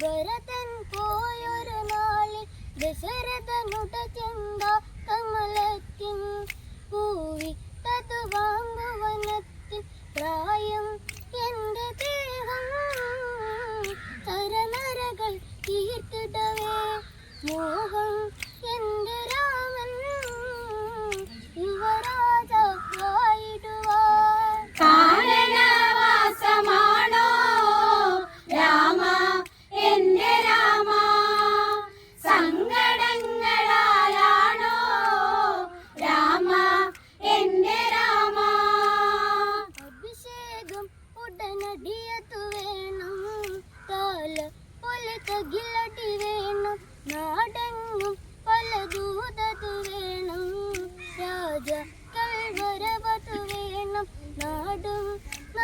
ഭരതൻ പോയൊരു നാളിൽ ദശരഥനുടെ ചിന്ത കമലത്തിൻ പൂവി തത് വാങ്ങുവനത്തിൽ പ്രായം എന്റെ ദേഹം തരനരകൾ തീർത്തിടവേ. മോഹം എന്റെ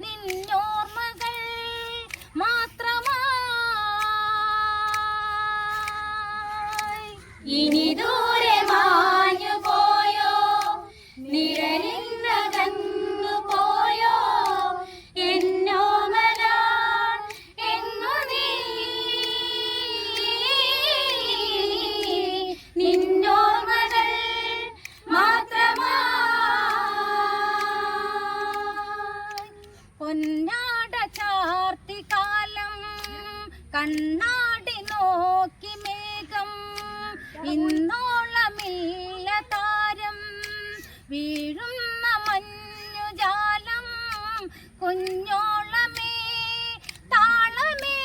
നിന്നോർമ്മകൾ മാത്രമായി. ഇനി കണ്ണാടി നോക്കി മേഘം. ഇന്നോളമില്ല താരം. വീഴുന്ന മഞ്ഞുജാലം. കുഞ്ഞോളമേ താളമേ.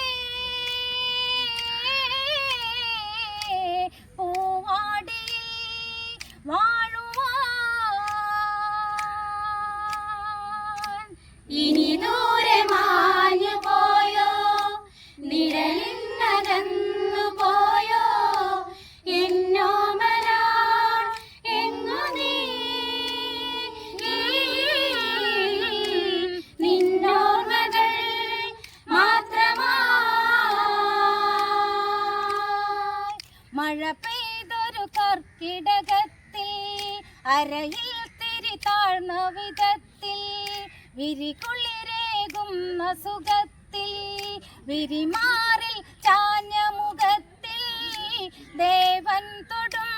പൂവാടി വാഴുവാൻ. ഇനി അരയിൽ തിരി താഴ്ന്ന വിധത്തിൽ വിരികുളിരേകുന്ന സുഖത്തിൽ വിരിമാറിൽ ചാഞ്ഞ മുഖത്തിൽ ദേവൻ തൊടും